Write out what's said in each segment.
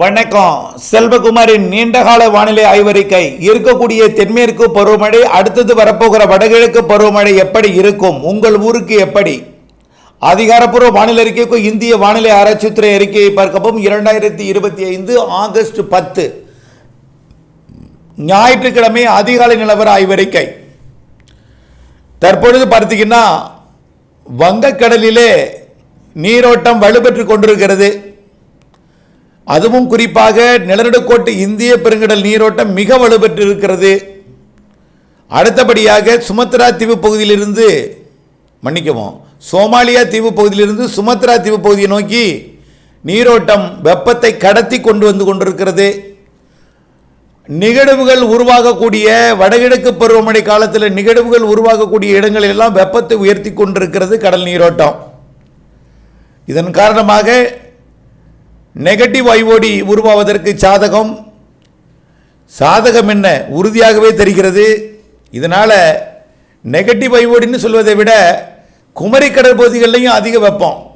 வணக்கம். செல்வகுமாரின் நீண்டகால வானிலை ஆய்வறிக்கை. இருக்கக்கூடிய தென்மேற்கு பருவமழை அடுத்தது வரப்போகிற வடகிழக்கு பருவமழை எப்படி இருக்கும்? உங்கள் ஊருக்கு எப்படி? அதிகாரப்பூர்வ வானிலை அறிக்கைக்கு இந்திய வானிலை ஆராய்ச்சித்துறை அறிக்கையை பார்க்கவும் இரண்டாயிரத்தி இருபத்தி ஐந்து ஆகஸ்ட் பத்து. ஞாயிற்றுக்கிழமை அதிகாலை நிலவர ஆய்வறிக்கை. தற்பொழுது பார்த்தீங்கன்னா வங்கக்கடலிலே நீரோட்டம் வலுப்பெற்று கொண்டிருக்கிறது. அதுவும் குறிப்பாக நிலநடுக்கோட்டு இந்திய பெருங்கடல் நீரோட்டம் மிக வலுப்பெற்று இருக்கிறது அடுத்தபடியாக சுமத்ரா தீவு பகுதியிலிருந்து மன்னிக்கவும் சோமாலியா தீவு பகுதியிலிருந்து சுமத்ரா தீவு பகுதியை நோக்கி நீரோட்டம் வெப்பத்தை கடத்தி கொண்டு வந்து கொண்டிருக்கிறது. நிகழ்வுகள் உருவாகக்கூடிய வடகிழக்கு பருவமழை காலத்தில் நிகழ்வுகள் உருவாகக்கூடிய இடங்களில் எல்லாம் வெப்பத்தை உயர்த்தி கொண்டிருக்கிறது கடல் நீரோட்டம். இதன் காரணமாக நெகட்டிவ் ஐஓடி உருவாவதற்கு சாதகம். சாதகம் என்ன? உறுதியாகவே தெரிகிறது. இதனால் நெகட்டிவ் ஐஓடின்னு சொல்வதை விட குமரி கடற்பகுதிகளிலையும் அதிக வெப்பம்.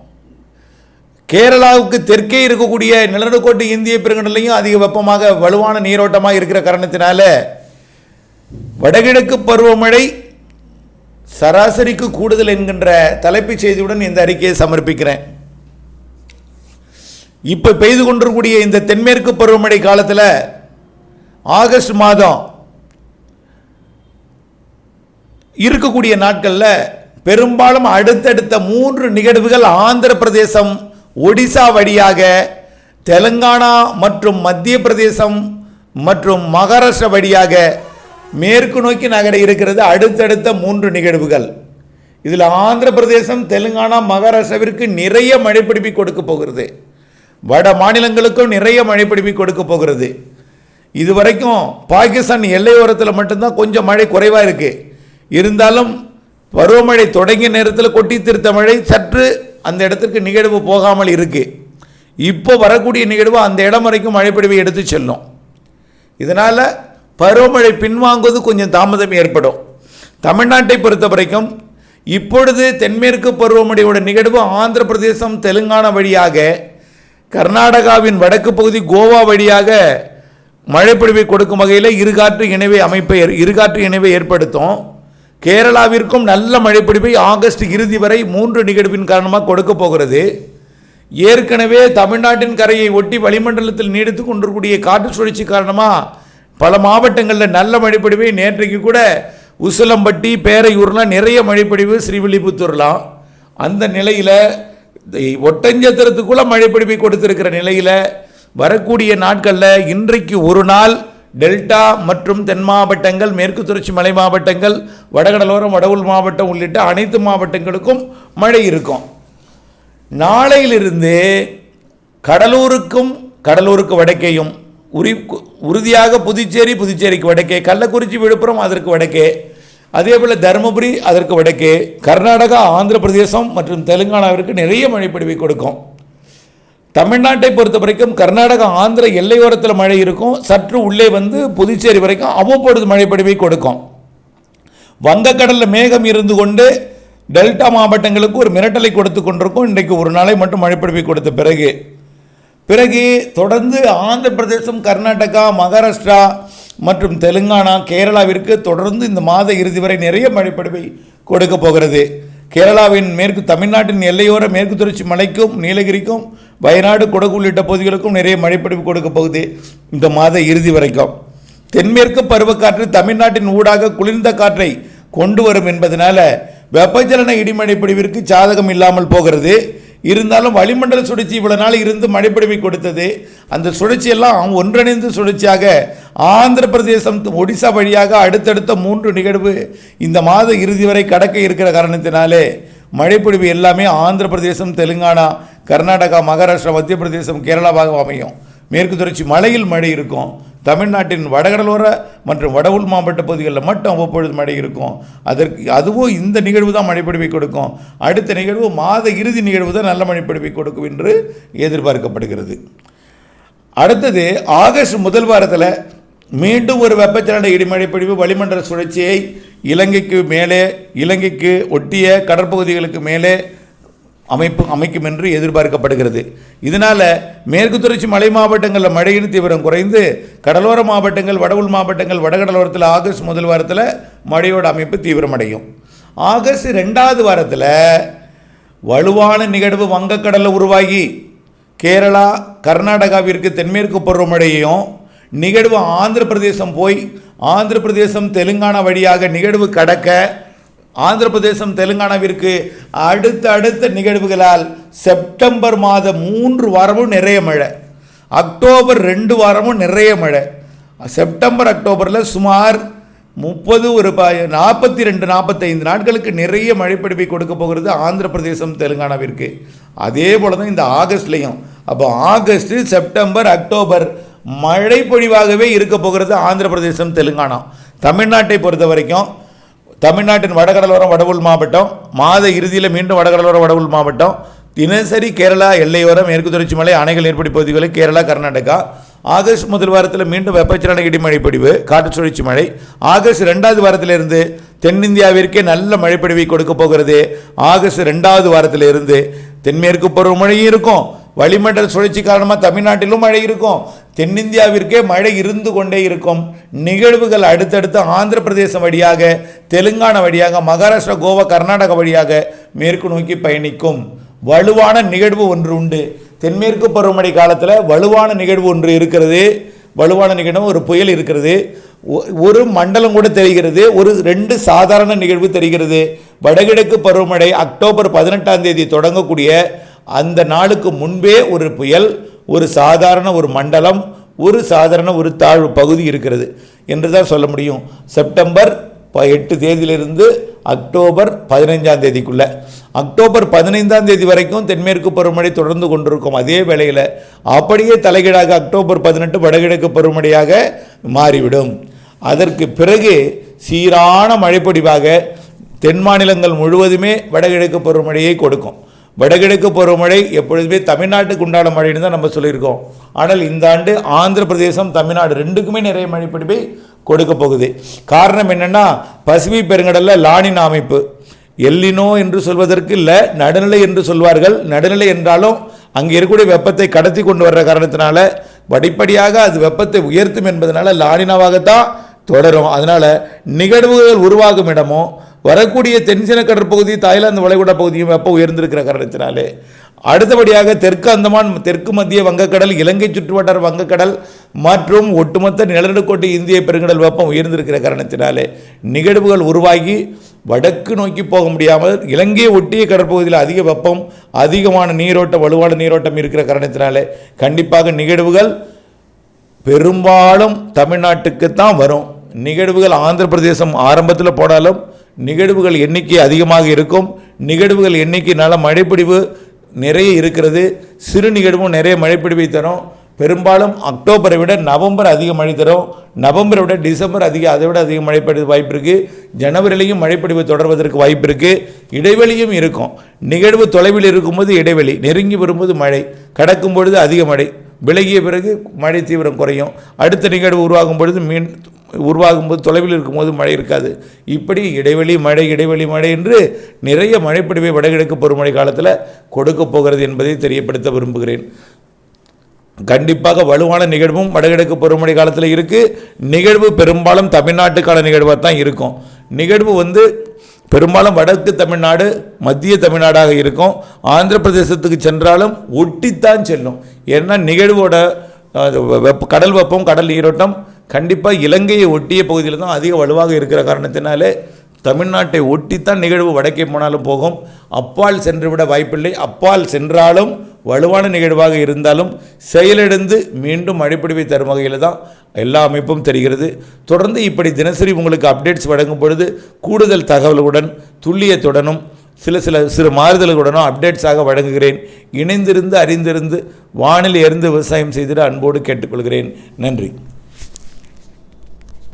கேரளாவுக்கு தெற்கே இருக்கக்கூடிய நிலநடுக்கோட்டு இந்திய பெருங்கடலையும் அதிக வெப்பமாக வலுவான நீரோட்டமாக இருக்கிற காரணத்தினால வடகிழக்கு பருவமழை சராசரிக்கு கூடுதல் என்கின்ற தலைப்புச் செய்தியுடன் இந்த அறிக்கையை சமர்ப்பிக்கிறேன். இப்போ பெய்து கொண்டிருக்கக்கூடிய இந்த தென்மேற்கு பருவமழை காலத்தில் ஆகஸ்ட் மாதம் இருக்கக்கூடிய நாட்களில் பெரும்பாலும் அடுத்தடுத்த மூன்று நிகழ்வுகள் ஆந்திர பிரதேசம் ஒடிசா வழியாக தெலுங்கானா மற்றும் மத்திய பிரதேசம் மற்றும் மகாராஷ்டிரா வழியாக மேற்கு நோக்கி நகர இருக்கிறது அடுத்தடுத்த மூன்று நிகழ்வுகள். இதில் ஆந்திர பிரதேசம் தெலுங்கானா மகாராஷ்டிராவிற்கு நிறைய மழைப்பிடிப்பை கொடுக்க போகிறது. வட மாநிலங்களுக்கும் நிறைய மழைப்பிடிப்பை கொடுக்க போகிறது. இதுவரைக்கும் பாகிஸ்தான் எல்லையோரத்தில் மட்டும்தான் கொஞ்சம் மழை குறைவாக இருக்குது இருந்தாலும் பருவமழை தொடங்கிய நேரத்தில் கொட்டி திருத்த மழை சற்று அந்த இடத்திற்கு நிகழ்வு போகாமல் இருக்குது இப்போ வரக்கூடிய நிகழ்வு அந்த இடம் வரைக்கும் மழைப்பிடிவை எடுத்து செல்லும். இதனால் பருவமழை பின்வாங்குவது கொஞ்சம் தாமதம் ஏற்படும். தமிழ்நாட்டை பொறுத்த வரைக்கும் இப்பொழுது தென்மேற்கு பருவமழையோட நிகழ்வு ஆந்திர பிரதேசம் தெலுங்கானா வழியாக கர்நாடகாவின் வடக்கு பகுதி கோவா வழியாக மழைப்பொழிவை கொடுக்கும் வகையில் இருகாற்று இணைவை அமைப்பை இருகாற்று இணைவை ஏற்படுத்தும். கேரளாவிற்கும் நல்ல மழைப்பிடிப்பை ஆகஸ்ட் இறுதி வரை மூன்று நிகழ்வின் காரணமாக கொடுக்க போகிறது. ஏற்கனவே தமிழ்நாட்டின் கரையை ஒட்டி வளிமண்டலத்தில் நீடித்து கொண்டிருக்கூடிய காற்று சுழற்சி காரணமாக பல மாவட்டங்களில் நல்ல மழைப்பொழிவை நேற்றைக்கு கூட உசிலம்பட்டி பேரையூர்லாம் நிறைய மழைப்பொழிவு ஸ்ரீவில்லிபுத்தூர்லாம். அந்த நிலையில் ஒட்டஞ்சத்திரத்துக்குள்ள மழை பிடிப்பை கொடுத்திருக்கிற நிலையில் வரக்கூடிய நாட்களில் இன்றைக்கு ஒரு நாள் டெல்டா மற்றும் தென் மாவட்டங்கள் மேற்கு தொடர்ச்சி மலை மாவட்டங்கள் வடகடலோரம் வடவுள் மாவட்டம் உள்ளிட்ட அனைத்து மாவட்டங்களுக்கும் மழை இருக்கும். நாளையிலிருந்து கடலூருக்கும் கடலூருக்கு வடக்கேயும் உரி உறுதியாக புதுச்சேரி புதுச்சேரிக்கு வடக்கே கள்ளக்குறிச்சி விழுப்புரம் அதற்கு வடக்கே அதே போல் தருமபுரி அதற்கு வடக்கே கர்நாடகா ஆந்திர பிரதேசம் மற்றும் தெலுங்கானாவிற்கு நிறைய மழைப்பொழிவை கொடுக்கும். தமிழ்நாட்டை பொறுத்த வரைக்கும் கர்நாடகா ஆந்திர எல்லையோரத்தில் மழை இருக்கும். சற்று உள்ளே வந்து புதுச்சேரி வரைக்கும் அவ்வப்பொழுது மழைப்பொழிவை கொடுக்கும். வங்கக்கடலில் மேகம் இருந்து கொண்டு டெல்டா மாவட்டங்களுக்கு ஒரு மிரட்டலை கொடுத்து கொண்டிருக்கும். இன்றைக்கு ஒரு நாளை மட்டும் மழைப்பொழிவை கொடுத்த பிறகு. பிறகு தொடர்ந்து ஆந்திர பிரதேசம் கர்நாடகா மகாராஷ்டிரா மற்றும் தெலுங்கானா கேரளாவிற்கு தொடர்ந்து இந்த மாத இறுதி வரை நிறைய மழைப்பொழிவை கொடுக்க போகிறது. கேரளாவின் மேற்கு தமிழ்நாட்டின் எல்லையோர மேற்கு தொடர்ச்சி மலைக்கும் நீலகிரிக்கும் வயநாடு குடகு உள்ளிட்ட பகுதிகளுக்கும் நிறைய மழைப்படிவு கொடுக்க போகுது இந்த மாத இறுதி வரைக்கும். தென்மேற்கு பருவக்காற்று தமிழ்நாட்டின் ஊடாக குளிர்ந்த காற்றை கொண்டு வரும் என்பதனால வெப்பச்சலன இடிமழைப்படிவிற்கு சாதகம் இல்லாமல் போகிறது. இருந்தாலும் வளிமண்டல சுழற்சி இவ்வளோ நாள் இருந்து மழைப்பிடிமை கொடுத்தது. அந்த சுழற்சியெல்லாம் ஒன்றிணைந்து சுழற்சியாக ஆந்திர பிரதேசம் ஒடிசா வழியாக அடுத்தடுத்த மூன்று நிகழ்வு இந்த மாத இறுதி வரை கடக்க இருக்கிற காரணத்தினாலே மழைப்பொழிவு எல்லாமே ஆந்திர பிரதேசம் தெலுங்கானா கர்நாடகா மகாராஷ்டிரா மத்திய பிரதேசம் கேரளாவாக அமையும். மேற்கு தொடர்ச்சி மலையில் மழை இருக்கும். தமிழ்நாட்டின் வடகடலோர மற்றும் வடவுள் மாவட்ட பகுதிகளில் மட்டும் அவ்வப்பொழுது மழை இருக்கும். அதற்கு அதுவும் இந்த நிகழ்வு தான் மழைப்பிடிப்பை கொடுக்கும். அடுத்த நிகழ்வு மாத இறுதி நிகழ்வு தான் நல்ல மழைப்பிடிப்பை கொடுக்கும் என்று எதிர்பார்க்கப்படுகிறது. அடுத்தது ஆகஸ்ட் முதல் வாரத்தில் மீண்டும் ஒரு வெப்பச்சலன இடிமழை பொழிவு வளிமண்டல சுழற்சியை இலங்கைக்கு மேலே இலங்கைக்கு ஒட்டிய கடற்பகுதிகளுக்கு மேலே அமைப்பு அமைக்கும் என்று எதிர்பார்க்கப்படுகிறது. இதனால் மேற்கு தொடர்ச்சி மலை மாவட்டங்களில் மழையின் தீவிரம் குறைந்து கடலோர மாவட்டங்கள் வடவுள் மாவட்டங்கள் வடகடலோரத்தில் ஆகஸ்ட் முதல் வாரத்தில் மழையோட அமைப்பு தீவிரமடையும். ஆகஸ்ட் ரெண்டாவது வாரத்தில் வலுவான நிகழ்வு வங்கக்கடலில் உருவாகி கேரளா கர்நாடகாவிற்கு தென்மேற்கு பருவமழையையும் நிகழ்வு ஆந்திர பிரதேசம் போய் ஆந்திர பிரதேசம் தெலுங்கானா வழியாக நிகழ்வு கடக்க ஆந்திர பிரதேசம் தெலுங்கானாவிற்கு அடுத்த அடுத்த நிகழ்வுகளால் செப்டம்பர் மாதம் மூன்று வாரமும் நிறைய மழை. அக்டோபர் ரெண்டு வாரமும் நிறைய மழை. செப்டம்பர் அக்டோபரில் சுமார் முப்பது ஒரு ப நாற்பத்தி ரெண்டு நாற்பத்தைந்து நாட்களுக்கு நிறைய மழைப்பிடிப்பை கொடுக்க போகிறது ஆந்திர பிரதேசம் தெலுங்கானாவிற்கு. அதே போல தான் இந்த ஆகஸ்ட்லேயும். அப்போ ஆகஸ்ட் செப்டம்பர் அக்டோபர் மழை பொழிவாகவே இருக்க போகிறது ஆந்திர பிரதேசம் தெலுங்கானா. தமிழ்நாட்டை பொறுத்த வரைக்கும் தமிழ்நாட்டின் வடகடலோரம் வடவுள் மாவட்டம். மாத இறுதியில் மீண்டும் வடகடலோரம் வடவுள் மாவட்டம். தினசரி கேரளா எல்லையோரம் மேற்கு தொடர்ச்சி மலை அணைகள் ஏற்படி பகுதிகளில் கேரளா கர்நாடகா. ஆகஸ்ட் முதல் வாரத்தில் மீண்டும் வெப்பச்சலன இடிமழை பொழிவு காற்று சுழற்சி மழை. ஆகஸ்ட் ரெண்டாவது வாரத்திலிருந்து தென்னிந்தியாவிற்கே நல்ல மழைப்பொழிவை கொடுக்க போகிறது. ஆகஸ்ட் ரெண்டாவது வாரத்திலிருந்து தென்மேற்கு பருவமழையும் இருக்கும். வளிமண்டல சுழற்சி காரணமாக தமிழ்நாட்டிலும் மழை இருக்கும். தென்னிந்தியாவிற்கே மழை இருந்து கொண்டே இருக்கும். நிகழ்வுகள் அடுத்தடுத்து ஆந்திர பிரதேசம் வழியாக தெலுங்கானா வழியாக மகாராஷ்டிரா கோவா கர்நாடகா வழியாக மேற்கு நோக்கி பயணிக்கும். வலுவான நிகழ்வு ஒன்று உண்டு. தென்மேற்கு பருவமழை காலத்தில் வலுவான நிகழ்வு ஒன்று இருக்கிறது. வலுவான நிகழ்வு ஒரு புயல் இருக்கிறது. ஒ- ஒரு மண்டலம் கூட தெரிகிறது. ஒரு ரெண்டு சாதாரண நிகழ்வு தெரிகிறது. வடகிழக்கு பருவமழை அக்டோபர் பதினெட்டாம் தேதி தொடங்கக்கூடிய அந்த நாளுக்கு முன்பே ஒரு புயல் ஒரு சாதாரண ஒரு மண்டலம் ஒரு சாதாரண ஒரு தாழ்வு பகுதி இருக்கிறது என்று தான் சொல்ல முடியும். செப்டம்பர் ப- எட்டு தேதியிலிருந்து அக்டோபர் பதினைஞ்சாம் தேதிக்குள்ளே. அக்டோபர் பதினைந்தாம் தேதி வரைக்கும் தென்மேற்கு பருவமழை தொடர்ந்து கொண்டிருக்கும். அதே வேளையில் அப்படியே தலைகீழாக அக்டோபர் பதினெட்டு வடகிழக்கு பருவமழையாக மாறிவிடும். அதற்கு பிறகு சீரான மழைப்பொடிவாக தென் மாநிலங்கள் முழுவதுமே வடகிழக்கு பருவமழையை கொடுக்கும். வடகிழக்கு பருவமழை எப்பொழுதுமே தமிழ்நாட்டுக்கு உண்டான மழைன்னு தான் நம்ம சொல்லியிருக்கோம். ஆனால் இந்த ஆண்டு ஆந்திர பிரதேசம் தமிழ்நாடு ரெண்டுக்குமே நிறைய மழைப்பிடிப்பை கொடுக்க போகுது. காரணம் என்னென்னா பசுமை பெருங்கடலில் லானின் அமைப்பு. எல்லினோ என்று சொல்வதற்கு இல்லை நடுநிலை என்று சொல்வார்கள். நடுநிலை என்றாலும் அங்கே இருக்கக்கூடிய வெப்பத்தை கடத்தி கொண்டு வர்ற காரணத்தினால படிப்படியாக அது வெப்பத்தை உயர்த்தும் என்பதனால லானினாவாகத்தான் தொடரும். அதனால் நிகழ்வுகள் உருவாகும் இடமும் வரக்கூடிய தென்சீன கடற்பகுதி தாய்லாந்து வளைகுடா பகுதியும் வெப்பம் உயர்ந்திருக்கிற காரணத்தினாலே. அடுத்தபடியாக தெற்கு அந்தமான் தெற்கு மத்திய வங்கக்கடல் இலங்கை சுற்றுவட்டார வங்கக்கடல் மற்றும் ஒட்டுமொத்த நிலநடுக்கோட்டை இந்திய பெருங்கடல் வெப்பம் உயர்ந்திருக்கிற காரணத்தினாலே நிகழ்வுகள் உருவாகி வடக்கு நோக்கி போக முடியாமல் இலங்கையை ஒட்டிய கடற்பகுதியில் அதிக வெப்பம் அதிகமான நீரோட்டம் வலுவான நீரோட்டம் இருக்கிற காரணத்தினாலே கண்டிப்பாக நிகழ்வுகள் பெரும்பாலும் தமிழ்நாட்டுக்கு தான் வரும். நிகழ்வுகள் ஆந்திர பிரதேசம் ஆரம்பத்தில் போனாலும் நிகழ்வுகள் எண்ணிக்கை அதிகமாக இருக்கும். நிகழ்வுகள் எண்ணிக்கையினால் மழைப்பிடிவு நிறைய இருக்கிறது. சிறு நிகழ்வும் நிறைய மழைப்பிடிவை தரும். பெரும்பாலும் அக்டோபரை விட நவம்பர் அதிக மழை தரும். நவம்பரை விட டிசம்பர் அதிக அதை விட அதிக மழை பெய்ய வாய்ப்பு இருக்குது ஜனவரிலையும் மழைப்பொழிவு தொடர்வதற்கு வாய்ப்பு இருக்குது இடைவெளியும் இருக்கும். நிகழ்வு தொலைவில் இருக்கும்போது இடைவெளி நெருங்கி வரும்போது மழை கடக்கும் பொழுது அதிக மழை. விலகிய பிறகு மழை தீவிரம் குறையும். அடுத்த நிகழ்வு உருவாகும் பொழுது மீன் உருவாகும் போது தொலைவில் இருக்கும்போது மழை இருக்காது. இப்படி இடைவெளி மழை இடைவெளி மழை என்று நிறைய மழைப்பிடிவை வடகிழக்கு பருவமழை காலத்தில் கொடுக்க போகிறது என்பதை தெரியப்படுத்த விரும்புகிறேன். கண்டிப்பாக வலுவான நிகழ்வும் வடகிழக்கு பருவமழை காலத்தில் இருக்குது நிகழ்வு பெரும்பாலும் தமிழ்நாட்டுக்கான நிகழ்வாக தான் இருக்கும். நிகழ்வு வந்து பெரும்பாலும் வடக்கு தமிழ்நாடு மத்திய தமிழ்நாடாக இருக்கும். ஆந்திர பிரதேசத்துக்கு சென்றாலும் ஒட்டித்தான் செல்லும். ஏன்னா நிகழ்வோட வெப்ப கடல் வெப்பம் கடல் நீரோட்டம் கண்டிப்பாக இலங்கையை ஒட்டிய பகுதியில் தான் அதிக வலுவாக இருக்கிற காரணத்தினாலே தமிழ்நாட்டை ஒட்டித்தான் நிகழ்வு வடக்கே போனாலும் போகும். அப்பால் சென்றுவிட வாய்ப்பில்லை. அப்பால் சென்றாலும் வலுவான நிகழ்வாக இருந்தாலும் செயலிழந்து மீண்டும் அடிப்படைவை தரும் வகையில் தான் எல்லா அமைப்பும் தெரிகிறது. தொடர்ந்து இப்படி தினசரி உங்களுக்கு அப்டேட்ஸ் வழங்கும் பொழுது கூடுதல் தகவலுடன் துல்லியத்துடனும் சில சில சிறு மாறுதல்களுடனும் அப்டேட்ஸாக வழங்குகிறேன். இணைந்திருந்து அறிந்திருந்து வானில் இருந்து விவசாயம் செய்திட அன்போடு கேட்டுக்கொள்கிறேன். நன்றி.